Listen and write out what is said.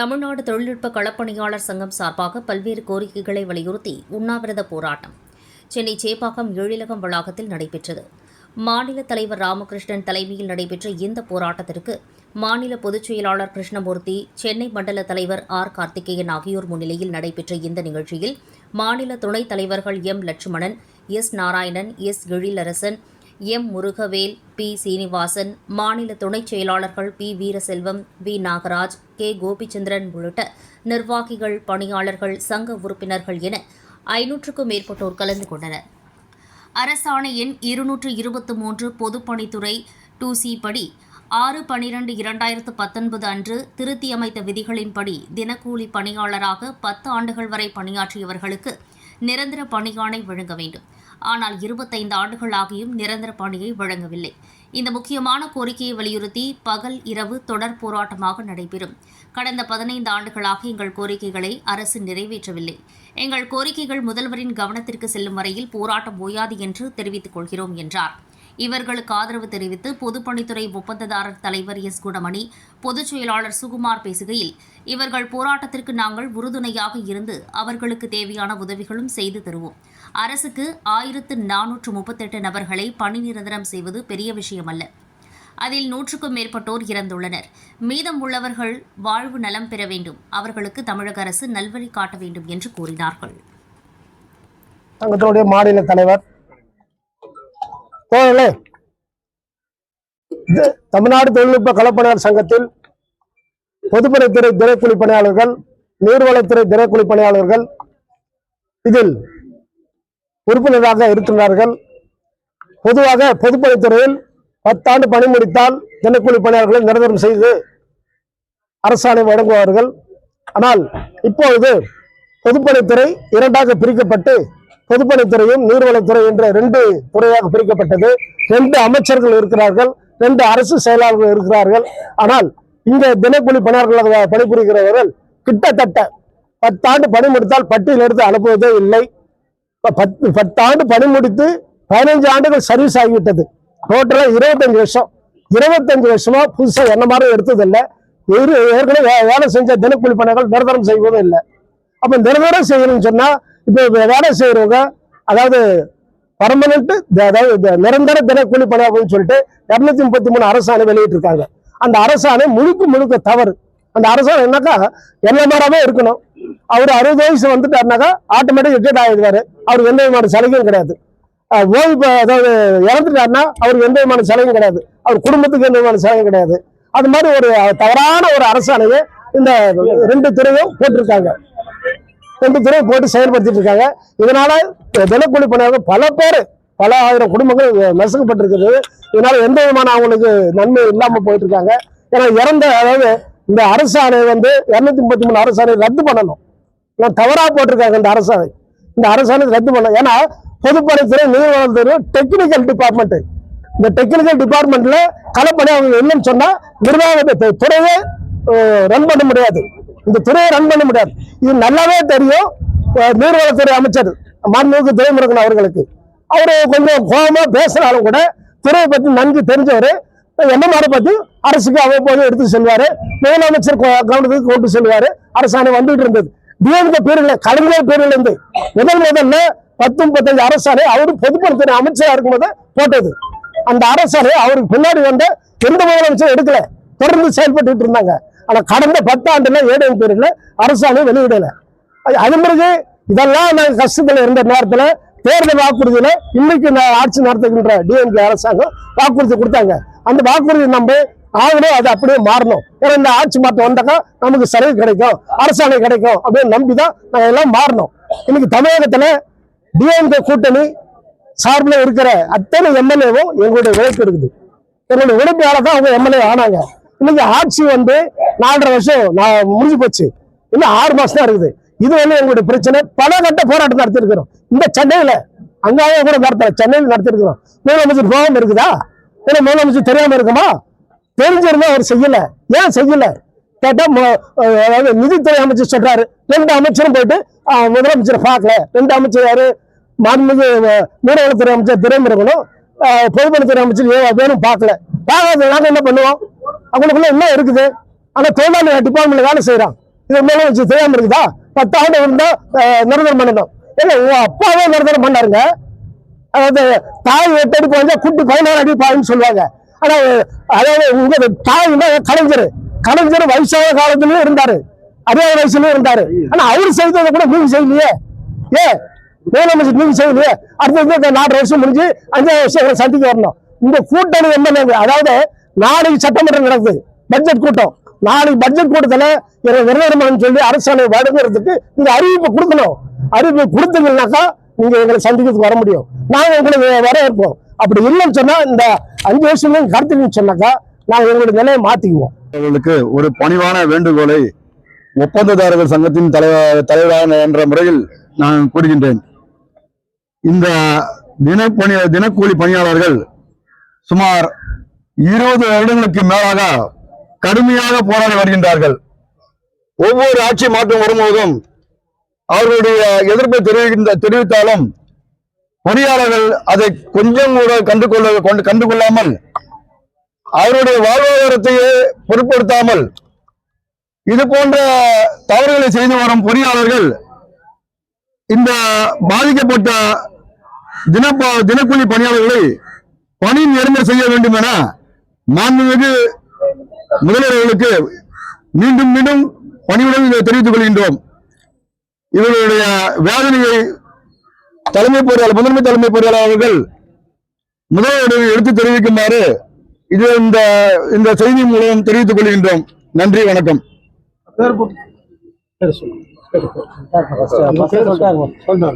தமிழ்நாடு தொழில்நுட்ப களப்பணியாளர் சங்கம் சார்பாக பல்வேறு கோரிக்கைகளை வலியுறுத்தி உண்ணாவிரத போராட்டம். சென்னை சேப்பாக்கம் எழிலகம் வளாகத்தில் நடைபெற்றது. மாநில தலைவர் ராமகிருஷ்ணன் தலைமையில் நடைபெற்ற இந்த போராட்டத்திற்கு மாநில பொதுச் செயலாளர் கிருஷ்ணமூர்த்தி சென்னை மண்டல தலைவர் ஆர். கார்த்திகேயன் ஆகியோர் முன்னிலையில் நடைபெற்ற இந்த நிகழ்ச்சியில் மாநில துணைத் தலைவர்கள் M. Lakshmanan S. Narayanan S. Ezhilarasan M Murugavel P Srinivasan மாநில துணைச் செயலாளர்கள் P Veeraselvam V Nagaraj K Gopichandran உள்ளிட்ட நிர்வாகிகள் பணியாளர்கள் சங்க உறுப்பினர்கள் என ஐநூற்றுக்கும் மேற்பட்டோர் கலந்து கொண்டனர். அரசாணை எண் இருநூற்று இருபத்து மூன்று பொதுப்பணித்துறை டூ சி படி ஆறு பனிரெண்டு இரண்டாயிரத்து பத்தொன்பது அன்று திருத்தியமைத்த விதிகளின்படி தினக்கூலி பணியாளராக பத்து ஆண்டுகள் வரை பணியாற்றியவர்களுக்கு நிரந்தர பணியாணை வழங்க வேண்டும். ஆனால் இருபத்தைந்து ஆண்டுகளாகியும் நிரந்தர பணியை வழங்கவில்லை. இந்த முக்கியமான கோரிக்கையை வலியுறுத்தி பகல் இரவு தொடர் போராட்டமாக நடைபெறும். கடந்த பதினைந்து ஆண்டுகளாக எங்கள் கோரிக்கைகளை அரசு நிறைவேற்றவில்லை. எங்கள் கோரிக்கைகள் முதல்வரின் கவனத்திற்கு செல்லும் வரையில் போராட்டம் ஓயாது என்று தெரிவித்துக் கொள்கிறோம் என்றார். இவர்களுக்கு ஆதரவு தெரிவித்து பொதுப்பணித்துறை ஒப்பந்ததாரர் தலைவர் எஸ். குணமணி பொதுச் செயலாளர் சுகுமார் பேசுகையில் இவர்கள் போராட்டத்திற்கு நாங்கள் உறுதுணையாக இருந்து அவர்களுக்கு தேவையான உதவிகளும் செய்து தருவோம். அரசுக்கு ஆயிரத்து நானூற்று முப்பத்தெட்டு நபர்களை பணி நிரந்தரம் செய்வது பெரிய விஷயமல்ல. அதில் நூற்றுக்கும் மேற்பட்டோர் இறந்துள்ளனர். மீதம் உள்ளவர்கள் வாழ்வு நலம் பெற வேண்டும். அவர்களுக்கு தமிழக அரசு நல்வழி காட்ட வேண்டும் என்று கூறினார்கள். சங்கத்தினுடைய மாநில தலைவர். இது தமிழ்நாடு தொழில்நுட்ப களப்பணியாளர் சங்கத்தில் பொதுப்பணித்துறை திரைக்குழி பணியாளர்கள் நீர்வளத்துறை திரைக்குழி பணியாளர்கள். இதில் உறுப்பினராக இருக்கின்றார்கள். பொதுவாக பொதுப்பணித்துறையில் பத்தாண்டு பணி முடித்தால் தினக்கூலி பணியாளர்களை நிரந்தரம் செய்து அரசாணை வழங்குவார்கள். ஆனால் இப்பொழுது பொதுப்பணித்துறை இரண்டாக பிரிக்கப்பட்டு பொதுப்பணித்துறையும் நீர்வளத்துறை என்ற ரெண்டு துறையாக பிரிக்கப்பட்டது. ரெண்டு அமைச்சர்கள் இருக்கிறார்கள் ரெண்டு அரசு செயலாளர்கள் இருக்கிறார்கள். ஆனால் இங்க தினக்கூலி பணியாளர்களாக பணிபுரிகிறவர்கள் கிட்டத்தட்ட பத்தாண்டு பணி முடித்தால் பட்டியல் எடுத்து அனுப்புவதே இல்லை. பத்து பத்தாண்டு பணி முடித்து பதினஞ்சு ஆண்டுகள் சர்வீஸ் ஆகிவிட்டது. டோட்டலாக இருபத்தஞ்சு வருஷம். இருபத்தஞ்சு வருஷமா புதுசாக என்ன மாதிரி எடுத்ததில்லை. இரு ஏற்கனவே வேலை செஞ்ச தினக்கூலி பணிகள் நிரந்தரம் செய்வதும் இல்லை. அப்போ நிரந்தரம் செய்யணும்னு சொன்னால் இப்போ வேலை செய்கிறவங்க அதாவது பர்மனன்ட் அதாவது நிரந்தர தினக்கூலி பணியாளர்கள்னு சொல்லிட்டு இரநூத்தி முப்பத்தி மூணு அரசாணை வெளியிட்டிருக்காங்க. அந்த அரசாணை முழுக்க முழுக்க தவறு. அந்த அரசாணை என்னக்கா என்ன மாதிரியாவே இருக்கணும். அவர் அறுபது வயசு வந்துட்டாருனாக்கா ஆட்டோமேட்டிக் ரிட்டையர்ட் ஆயிடுவாரு. அவருக்கு எந்த விதமான சலுகையும் கிடையாது. ஓய்வு அதாவது இறந்துட்டாருன்னா அவருக்கு எந்த விதமான சலுகையும் கிடையாது. அவர் குடும்பத்துக்கு எந்த விதமான சலுகையும் கிடையாது. அது மாதிரி ஒரு தவறான ஒரு அரசாணையை இந்த ரெண்டு துறையும் போட்டிருக்காங்க. ரெண்டு துறையும் போட்டு செயல்படுத்திட்டு இருக்காங்க. இதனால தினக்கூலி பணியாக பல பேர் பல ஆயிரம் குடும்பங்கள் நசுக்கப்பட்டிருக்குது இதனால எந்த விதமான அவங்களுக்கு நன்மை இல்லாமல் போயிட்டு இருக்காங்க. ஏன்னா இறந்த அதாவது இந்த அரசாணை வந்து இரநூத்தி முப்பத்தி மூணு அரசாணை ரத்து பண்ணணும். நான் தவறா போட்டிருக்காங்க இந்த அரசாணை. இந்த அரசாணை ரத்து பண்ணலாம் ஏன்னா பொதுப்படைத்துறை நீர்வளத்துறை டெக்னிக்கல் டிபார்ட்மெண்ட் இந்த டெக்னிக்கல் டிபார்ட்மெண்ட்ல களப்பணி அவங்க என்னன்னு சொன்னா நிர்வாகத்தை துறையே ரன் பண்ண முடியாது. இந்த துறையை ரன் பண்ண முடியாது. இது நல்லாவே தெரியும் நீர்வளத்துறை அமைச்சர் மாண்புமிகு துறைமுருகன் அவர்களுக்கு. அவரு கொஞ்சம் கோபமா பேசினாலும் கூட துறையை பத்தி நன்கு தெரிஞ்சவர். என்ன மாதிரி பத்தி அரசுக்கு அவ்வப்போது எடுத்து செல்வாரு முதலமைச்சர் கவனத்துக்கு கொண்டு செல்வாரு அரசாணை வந்துட்டு இருந்தது. டிஎம்கே பேரில் கலைஞர் பேரில் இருந்து முதல் முதல்ல பத்து முப்பத்தஞ்சு அரசாலை அவரு பொதுப்பணித்துறை அமைச்சரா இருக்கும்போது போட்டது. அந்த அரசாலை அவருக்கு பின்னாடி வந்த எந்த முதலமைச்சரும் எடுக்கல. தொடர்ந்து செயல்பட்டு இருந்தாங்க. ஆனா கடந்த பத்தாண்டுல ஏடிஎம் பேரில் அரசாணை வெளியிடல. அது- அது பிறகு இதெல்லாம் நாங்கள் கஷ்டத்தில் இருந்த நேரத்தில் தேர்தல் வாக்குறுதியில் இன்னைக்கு நான் ஆட்சி நடத்துகின்ற டிஎம்கே அரசாங்கம் வாக்குறுதி கொடுத்தாங்க. அந்த வாக்குறுதி நம்ம ஆகணும் அது அப்படியே மாறணும். ஏன்னா இந்த ஆட்சி மாற்றம் வந்தாக்கா நமக்கு சலுகை கிடைக்கும் அரசாணை கிடைக்கும் அப்படின்னு நம்பி தான் நாங்கள் எல்லாம் மாறணும். இன்னைக்கு தமிழகத்தில் டிஎம்கே கூட்டணி சார்பில் இருக்கிற அத்தனை எம்எல்ஏவும் எங்களுடைய உழைப்பு இருக்குது. எங்களுடைய உழைப்பால தான் அவங்க எம்எல்ஏ ஆனாங்க. இன்னைக்கு ஆட்சி வந்து நாலரை வருஷம் நான் முடிஞ்சு போச்சு. இன்னும் ஆறு மாசம் தான் இருக்குது. இது வந்து எங்களுடைய பிரச்சனை. பல கட்ட போராட்டம் நடத்திருக்கிறோம். இந்த சென்னையில அங்காவே கூட நடத்தல. சென்னையில் நடத்திருக்கிறோம். முதலமைச்சர் போகாம இருக்குதா? ஏன்னா முதலமைச்சர் தெரியாம இருக்குமா? தெரிஞ்சிருந்தா அவர் செய்யல. ஏன் செய்யல? கேட்டா அதாவது நிதித்துறை அமைச்சர் சொல்றாரு. ரெண்டு அமைச்சரும் போயிட்டு முதலமைச்சரை பார்க்கல. ரெண்டு அமைச்சர் யாரு? மாண்புமிகு அஹ், நீர்வளத்துறை அமைச்சர் துரைமுருகனும் பொதுப்பணித்துறை அமைச்சர் ஏ வேணும் பார்க்கல. பார்க்காத நாங்கள் என்ன பண்ணுவோம்? அவங்களுக்குள்ள என்ன இருக்குது? ஆனால் தொழிலாளி டிபார்ட்மெண்ட்ல வேலை செய்யறான் இது மேல வச்சு தெரியாமல் இருக்குதா? பத்து ஆண்டு இருந்தா நிரந்தரம் பண்ணணும். ஏங்க உங்க அப்பாவே நிரந்தரம் பண்ணாருங்க. அதாவது தாய் எட்டு அடி பாய்ஞ்சா குட்டி பதினாறு அடி பாயின்னு சொல்லுவாங்க. ஆனா அதாவது உங்க தாய்னா கலைஞர். கலைஞர் வயசான காலத்துலயும் இருந்தாரு. அதே வயசுலயும் இருந்தாரு. ஆனா அவர் செய்ததை கூட நீங்க செய்யலையே. ஏ முதலமைச்சர் நீங்க செய்யலையே. அடுத்தது இந்த நாலு வருஷம் முடிஞ்சு அஞ்சாவது வருஷம் எங்களை சந்திக்க வரணும். இந்த கூட்டணி எம்எல்ஏங்க அதாவது நாளைக்கு சட்டமன்றம் நடக்குது. பட்ஜெட் கூட்டம். நாளைக்கு பட்ஜெட் கூட்டத்தில் இவரை சொல்லி அரசாணை வழங்குறதுக்கு நீங்க அறிவிப்பு கொடுக்கணும். அறிவிப்பு கொடுத்தீங்கன்னாக்கா நீங்க எங்களை சந்திக்கிறதுக்கு வர முடியும். நாங்க உங்களுக்கு இருப்போம் அப்படி இல்லைன்னு சொன்னா இந்த அஞ்சு வருஷம் கடத்துக்குன்னு சொன்னாக்கா நாங்கள் எங்களுடைய நிலையை மாற்றிக்குவோம் அவர்களுக்கு ஒரு பணிவான வேண்டுகோளை ஒப்பந்ததாரர்கள் சங்கத்தின் தலைவர் தலைவரான என்ற முறையில் நான் கூறுகின்றேன். இந்த தினப்பணி தினக்கூலி பணியாளர்கள் சுமார் இருபது வருடங்களுக்கு மேலாக கடுமையாக போராடி வருகின்றார்கள். ஒவ்வொரு ஆட்சி மாற்றம் வரும்போதும் அவர்களுடைய எதிர்ப்பை தெரிவிக்கின்ற தெரிவித்தாலும் பொறியாளர்கள் அதை கொஞ்சம் கூட கண்டுகொள்ள கொண்டு கண்டுகொள்ளாமல் அவருடைய வாழ்வாதாரத்தையே பொருட்படுத்தாமல் இது போன்ற தவறுகளை செய்து வரும் பொறியாளர்கள் இந்த பாதிக்கப்பட்ட தினப்ப தினக்கூலி பணியாளர்களை பணி நிரந்தரம் செய்ய வேண்டும் என மாண்புமிகு முதல்வர்களுக்கு மீண்டும் மீண்டும் பணியுடன் தெரிவித்துக் கொள்கின்றோம். இவர்களுடைய வேதனையை தலைமை பொறியாளர் முதன்மை தலைமை பொறியாளர் அவர்கள் முதல்வரிடம் எடுத்து தெரிவிக்குமாறு இது இந்த இந்த செய்தி மூலம் தெரிவித்துக் கொள்கின்றோம். நன்றி வணக்கம். சொல்லுங்க.